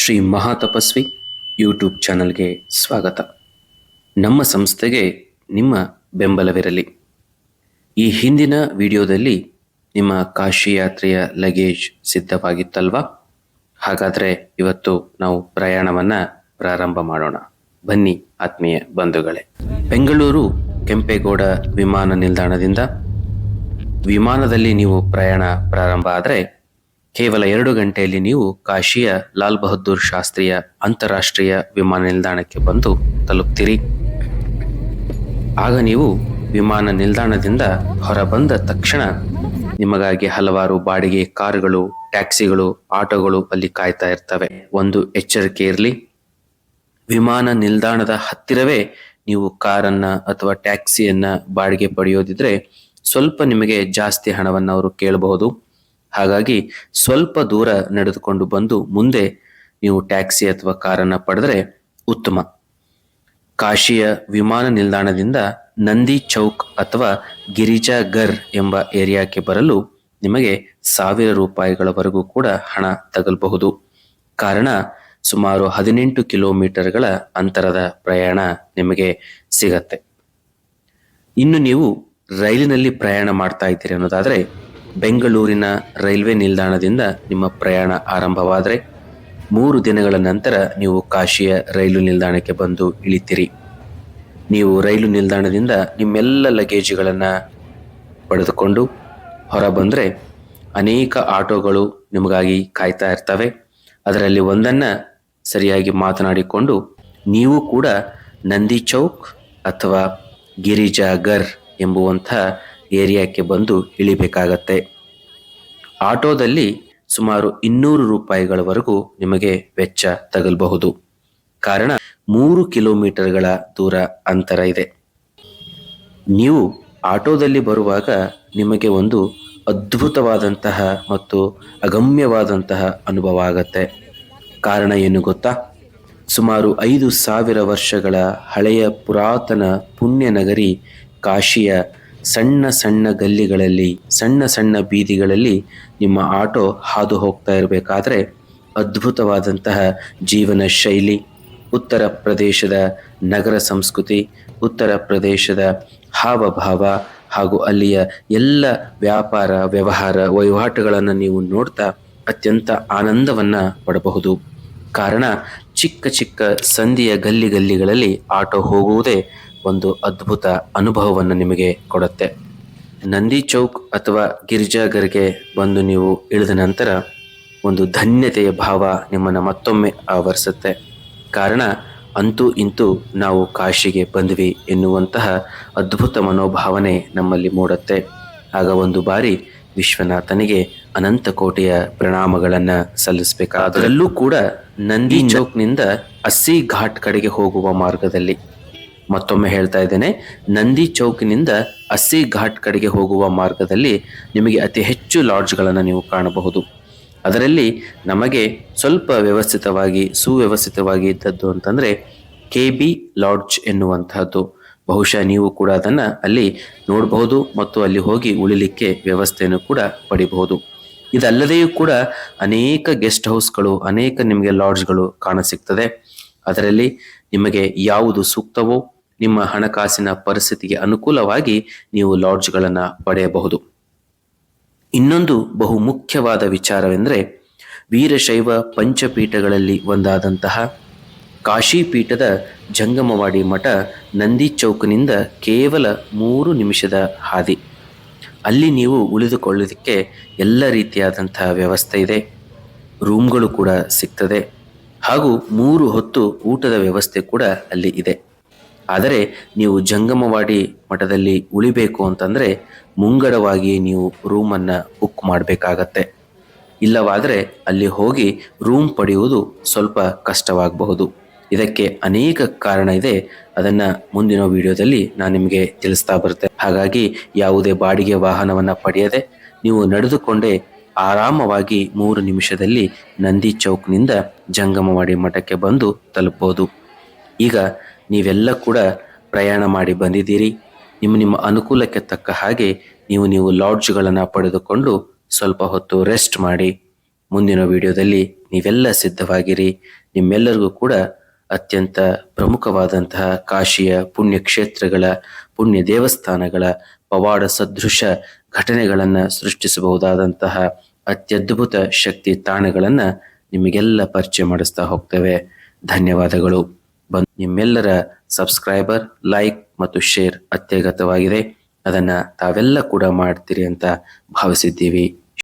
Shri Mahatapasvi YouTube ಚಾನಲ್ಗೆ ಸ್ವಾಗತ. ನಮ್ಮ ಸಂಸ್ಥೆಗೆ ನಿಮ್ಮ ಬೆಂಬಲವಿರಲಿ. ಈ ಹಿಂದಿನ ವಿಡಿಯೋದಲ್ಲಿ ನಿಮ್ಮ ಕಾಶಿ ಯಾತ್ರೆಯ ಲಗೇಜ್ ಸಿದ್ಧವಾಗಿತ್ತಲ್ವಾ? ಹಾಗಾದರೆ ಇವತ್ತು ನಾವು ಪ್ರಯಾಣವನ್ನು ಪ್ರಾರಂಭ ಮಾಡೋಣ. ಬನ್ನಿ ಆತ್ಮೀಯ ಬಂಧುಗಳೇ. ಬೆಂಗಳೂರು ಕೆಂಪೇಗೌಡ ವಿಮಾನ ನಿಲ್ದಾಣದಿಂದ ವಿಮಾನದಲ್ಲಿ ನೀವು ಪ್ರಯಾಣ ಪ್ರಾರಂಭ ಆದರೆ ಕೇವಲ ಎರಡು ಗಂಟೆಯಲ್ಲಿ ನೀವು ಕಾಶಿಯ ಲಾಲ್ ಬಹದ್ದೂರ್ ಶಾಸ್ತ್ರೀಯ ಅಂತಾರಾಷ್ಟ್ರೀಯ ವಿಮಾನ ನಿಲ್ದಾಣಕ್ಕೆ ಬಂದು ತಲುಪ್ತೀರಿ. ಆಗ ನೀವು ವಿಮಾನ ನಿಲ್ದಾಣದಿಂದ ಹೊರಬಂದ ತಕ್ಷಣ ನಿಮಗಾಗಿ ಹಲವಾರು ಬಾಡಿಗೆ ಕಾರುಗಳು, ಟ್ಯಾಕ್ಸಿಗಳು, ಆಟೋಗಳು ಅಲ್ಲಿ ಕಾಯ್ತಾ ಇರ್ತವೆ. ಒಂದು ಎಚ್ಚರಿಕೆ ಇರಲಿ. ವಿಮಾನ ನಿಲ್ದಾಣದ ಹತ್ತಿರವೇ ನೀವು ಕಾರನ್ನ ಅಥವಾ ಟ್ಯಾಕ್ಸಿಯನ್ನ ಬಾಡಿಗೆ ಪಡೆಯೋದಿದ್ರೆ ಸ್ವಲ್ಪ ನಿಮಗೆ ಜಾಸ್ತಿ ಹಣವನ್ನು ಅವರು ಕೇಳಬಹುದು. ಹಾಗಾಗಿ ಸ್ವಲ್ಪ ದೂರ ನಡೆದುಕೊಂಡು ಬಂದು ಮುಂದೆ ನೀವು ಟ್ಯಾಕ್ಸಿ ಅಥವಾ ಕಾರನ್ನ ಪಡೆದರೆ ಉತ್ತಮ. ಕಾಶಿಯ ವಿಮಾನ ನಿಲ್ದಾಣದಿಂದ ನಂದಿ ಚೌಕ್ ಅಥವಾ ಗಿರಿಜಾಗರ್ ಎಂಬ ಏರಿಯಾಕ್ಕೆ ಬರಲು ನಿಮಗೆ ಸಾವಿರ ರೂಪಾಯಿಗಳವರೆಗೂ ಕೂಡ ಹಣ ತಗಲಬಹುದು. ಕಾರಣ ಸುಮಾರು ಹದಿನೆಂಟು ಕಿಲೋಮೀಟರ್ಗಳ ಅಂತರದ ಪ್ರಯಾಣ ನಿಮಗೆ ಸಿಗತ್ತೆ. ಇನ್ನು ನೀವು ರೈಲಿನಲ್ಲಿ ಪ್ರಯಾಣ ಮಾಡ್ತಾ ಇದ್ದೀರಿ ಅನ್ನೋದಾದ್ರೆ ಬೆಂಗಳೂರಿನ ರೈಲ್ವೆ ನಿಲ್ದಾಣದಿಂದ ನಿಮ್ಮ ಪ್ರಯಾಣ ಆರಂಭವಾದರೆ ಮೂರು ದಿನಗಳ ನಂತರ ನೀವು ಕಾಶಿಯ ರೈಲು ನಿಲ್ದಾಣಕ್ಕೆ ಬಂದು ಇಳಿತೀರಿ. ನೀವು ರೈಲು ನಿಲ್ದಾಣದಿಂದ ನಿಮ್ಮೆಲ್ಲ ಲಗೇಜ್ಗಳನ್ನು ಪಡೆದುಕೊಂಡು ಹೊರ ಬಂದರೆ ಅನೇಕ ಆಟೋಗಳು ನಿಮಗಾಗಿ ಕಾಯ್ತಾ ಇರ್ತವೆ. ಅದರಲ್ಲಿ ಒಂದನ್ನು ಸರಿಯಾಗಿ ಮಾತನಾಡಿಕೊಂಡು ನೀವು ಕೂಡ ನಂದಿ ಚೌಕ್ ಅಥವಾ ಗಿರಿಜಾಗರ್ ಎಂಬುವಂಥ ಏರಿಯಾಕ್ಕೆ ಬಂದು ಇಳಿಬೇಕಾಗತ್ತೆ. ಆಟೋದಲ್ಲಿ ಸುಮಾರು ಇನ್ನೂರು ರೂಪಾಯಿಗಳವರೆಗೂ ನಿಮಗೆ ವೆಚ್ಚ ತಗಲಬಹುದು. ಕಾರಣ ಮೂರು ಕಿಲೋಮೀಟರ್ಗಳ ದೂರ ಅಂತರ ಇದೆ. ನೀವು ಆಟೋದಲ್ಲಿ ಬರುವಾಗ ನಿಮಗೆ ಒಂದು ಅದ್ಭುತವಾದಂತಹ ಮತ್ತು ಅಗಮ್ಯವಾದಂತಹ ಅನುಭವ ಆಗತ್ತೆ. ಕಾರಣ ಏನು ಗೊತ್ತಾ? ಸುಮಾರು ಐದು ಸಾವಿರ ವರ್ಷಗಳ ಹಳೆಯ ಪುರಾತನ ಪುಣ್ಯ ನಗರಿ ಕಾಶಿಯ ಸಣ್ಣ ಸಣ್ಣ ಗಲ್ಲಿಗಳಲ್ಲಿ, ಸಣ್ಣ ಸಣ್ಣ ಬೀದಿಗಳಲ್ಲಿ ನಿಮ್ಮ ಆಟೋ ಹಾದು ಹೋಗ್ತಾ ಇರಬೇಕಾದ್ರೆ ಅದ್ಭುತವಾದಂತಹ ಜೀವನ ಶೈಲಿ, ಉತ್ತರ ಪ್ರದೇಶದ ನಗರ ಸಂಸ್ಕೃತಿ, ಉತ್ತರ ಪ್ರದೇಶದ ಹಾವಭಾವ ಹಾಗೂ ಅಲ್ಲಿಯ ಎಲ್ಲ ವ್ಯಾಪಾರ, ವ್ಯವಹಾರ ವಹಿವಾಟುಗಳನ್ನು ನೀವು ನೋಡ್ತಾ ಅತ್ಯಂತ ಆನಂದವನ್ನು ಪಡಬಹುದು. ಕಾರಣ, ಚಿಕ್ಕ ಚಿಕ್ಕ ಸಂಧಿಯ ಗಲ್ಲಿ ಗಲ್ಲಿಗಳಲ್ಲಿ ಆಟೋ ಹೋಗುವುದೇ ಒಂದು ಅದ್ಭುತ ಅನುಭವವನ್ನು ನಿಮಗೆ ಕೊಡುತ್ತೆ. ನಂದಿ ಚೌಕ್ ಅಥವಾ ಗಿರಿಜಾಗರ್ಗೆ ಬಂದು ನೀವು ಇಳಿದ ನಂತರ ಒಂದು ಧನ್ಯತೆಯ ಭಾವ ನಿಮ್ಮನ್ನು ಮತ್ತೊಮ್ಮೆ ಆವರಿಸುತ್ತೆ. ಕಾರಣ ಅಂತೂ ಇಂತೂ ನಾವು ಕಾಶಿಗೆ ಬಂದ್ವಿ ಎನ್ನುವಂತಹ ಅದ್ಭುತ ಮನೋಭಾವನೆ ನಮ್ಮಲ್ಲಿ ಮೂಡುತ್ತೆ. ಆಗ ಒಂದು ಬಾರಿ ವಿಶ್ವನಾಥನಿಗೆ ಅನಂತ ಕೋಟಿಯ ಪ್ರಣಾಮಗಳನ್ನು ಸಲ್ಲಿಸಬೇಕಾದರಲ್ಲೂ ಕೂಡ ನಂದಿ ಚೌಕ್ನಿಂದ ಅಸ್ಸಿ ಘಾಟ್ ಕಡೆಗೆ ಹೋಗುವ ಮಾರ್ಗದಲ್ಲಿ ಮತ್ತೊಮ್ಮೆ ಹೇಳ್ತಾ ಇದ್ದೇನೆ, ನಂದಿ ಚೌಕಿನಿಂದ ಅಸ್ಸಿ ಘಾಟ್ ಕಡೆಗೆ ಹೋಗುವ ಮಾರ್ಗದಲ್ಲಿ ನಿಮಗೆ ಅತಿ ಹೆಚ್ಚು ಲಾಡ್ಜ್ಗಳನ್ನು ನೀವು ಕಾಣಬಹುದು. ಅದರಲ್ಲಿ ನಮಗೆ ಸ್ವಲ್ಪ ವ್ಯವಸ್ಥಿತವಾಗಿ, ಸುವ್ಯವಸ್ಥಿತವಾಗಿ ಇದ್ದದ್ದು ಅಂತಂದರೆ ಕೆ ಬಿ ಲಾಡ್ಜ್ ಎನ್ನುವಂತಹದ್ದು. ಬಹುಶಃ ನೀವು ಕೂಡ ಅದನ್ನು ಅಲ್ಲಿ ನೋಡಬಹುದು ಮತ್ತು ಅಲ್ಲಿ ಹೋಗಿ ಉಳಿಲಿಕ್ಕೆ ವ್ಯವಸ್ಥೆಯನ್ನು ಕೂಡ ಪಡಿಬಹುದು. ಇದಲ್ಲದೆಯೂ ಕೂಡ ಅನೇಕ ಗೆಸ್ಟ್ ಹೌಸ್ಗಳು, ಅನೇಕ ನಿಮಗೆ ಲಾಡ್ಜ್ಗಳು ಕಾಣಸಿಗ್ತದೆ. ಅದರಲ್ಲಿ ನಿಮಗೆ ಯಾವುದು ಸೂಕ್ತವೋ ನಿಮ್ಮ ಹಣಕಾಸಿನ ಪರಿಸ್ಥಿತಿಗೆ ಅನುಕೂಲವಾಗಿ ನೀವು ಲಾಡ್ಜ್ಗಳನ್ನು ಪಡೆಯಬಹುದು. ಇನ್ನೊಂದು ಬಹು ಮುಖ್ಯವಾದ ವಿಚಾರವೆಂದರೆ ವೀರಶೈವ ಪಂಚಪೀಠಗಳಲ್ಲಿ ಒಂದಾದಂತಹ ಕಾಶಿಪೀಠದ ಜಂಗಮವಾಡಿ ಮಠ ನಂದಿ ಚೌಕ್ನಿಂದ ಕೇವಲ ಮೂರು ನಿಮಿಷದ ಹಾದಿ. ಅಲ್ಲಿ ನೀವು ಉಳಿದುಕೊಳ್ಳೋದಕ್ಕೆ ಎಲ್ಲ ರೀತಿಯಾದಂತಹ ವ್ಯವಸ್ಥೆ ಇದೆ. ರೂಮ್ಗಳು ಕೂಡ ಸಿಗ್ತದೆ. ಹಾಗೂ ಮೂರು ಹೊತ್ತು ಊಟದ ವ್ಯವಸ್ಥೆ ಕೂಡ ಅಲ್ಲಿ ಇದೆ. ಆದರೆ ನೀವು ಜಂಗಮವಾಡಿ ಮಠದಲ್ಲಿ ಉಳಿಬೇಕು ಅಂತಂದರೆ ಮುಂಗಡವಾಗಿ ನೀವು ರೂಮನ್ನು ಬುಕ್ ಮಾಡಬೇಕಾಗತ್ತೆ. ಇಲ್ಲವಾದರೆ ಅಲ್ಲಿ ಹೋಗಿ ರೂಮ್ ಪಡೆಯುವುದು ಸ್ವಲ್ಪ ಕಷ್ಟವಾಗಬಹುದು. ಇದಕ್ಕೆ ಅನೇಕ ಕಾರಣ ಇದೆ. ಅದನ್ನು ಮುಂದಿನ ವಿಡಿಯೋದಲ್ಲಿ ನಾನು ನಿಮಗೆ ತಿಳಿಸ್ತಾ ಬರುತ್ತೆ ಹಾಗಾಗಿ ಯಾವುದೇ ಬಾಡಿಗೆ ವಾಹನವನ್ನು ಪಡೆಯದೆ ನೀವು ನಡೆದುಕೊಂಡೇ ಆರಾಮವಾಗಿ ಮೂರು ನಿಮಿಷದಲ್ಲಿ ನಂದಿ ಚೌಕ್ನಿಂದ ಜಂಗಮವಾಡಿ ಮಠಕ್ಕೆ ಬಂದು ತಲುಪಬಹುದು ಈಗ ನೀವೆಲ್ಲ ಕೂಡ ಪ್ರಯಾಣ ಮಾಡಿ ಬಂದಿದ್ದೀರಿ. ನಿಮ್ಮ ನಿಮ್ಮ ಅನುಕೂಲಕ್ಕೆ ತಕ್ಕ ಹಾಗೆ ನೀವು ನೀವು ಲಾಡ್ಜ್ಗಳನ್ನು ಪಡೆದುಕೊಂಡು ಸ್ವಲ್ಪ ಹೊತ್ತು ರೆಸ್ಟ್ ಮಾಡಿ. ಮುಂದಿನ ವಿಡಿಯೋದಲ್ಲಿ ನೀವೆಲ್ಲ ಸಿದ್ಧವಾಗಿರಿ. ನಿಮ್ಮೆಲ್ಲರಿಗೂ ಕೂಡ ಅತ್ಯಂತ ಪ್ರಮುಖವಾದಂತಹ ಕಾಶಿಯ ಪುಣ್ಯಕ್ಷೇತ್ರಗಳ, ಪುಣ್ಯ ದೇವಸ್ಥಾನಗಳ ಪವಾಡ ಸದೃಶ ಘಟನೆಗಳನ್ನು ಸೃಷ್ಟಿಸಬಹುದಾದಂತಹ ಅತ್ಯದ್ಭುತ ಶಕ್ತಿ ತಾಣಗಳನ್ನು ನಿಮಗೆಲ್ಲ ಪರಿಚಯ ಮಾಡಿಸ್ತಾ ಹೋಗ್ತೇವೆ. ಧನ್ಯವಾದಗಳು. ಬಂದ್ ನಿಮ್ಮೆಲ್ಲರ ಸಬ್ಸ್ಕ್ರೈಬರ್ ಲೈಕ್ ಮತ್ತು ಶೇರ್ ಅತ್ಯಗತವಾಗಿದೆ ಅದನ್ನ ತಾವೆಲ್ಲ ಕೂಡ ಮಾಡ್ತೀರಿ ಅಂತ ಭಾವಿಸಿದ್ದೀವಿ.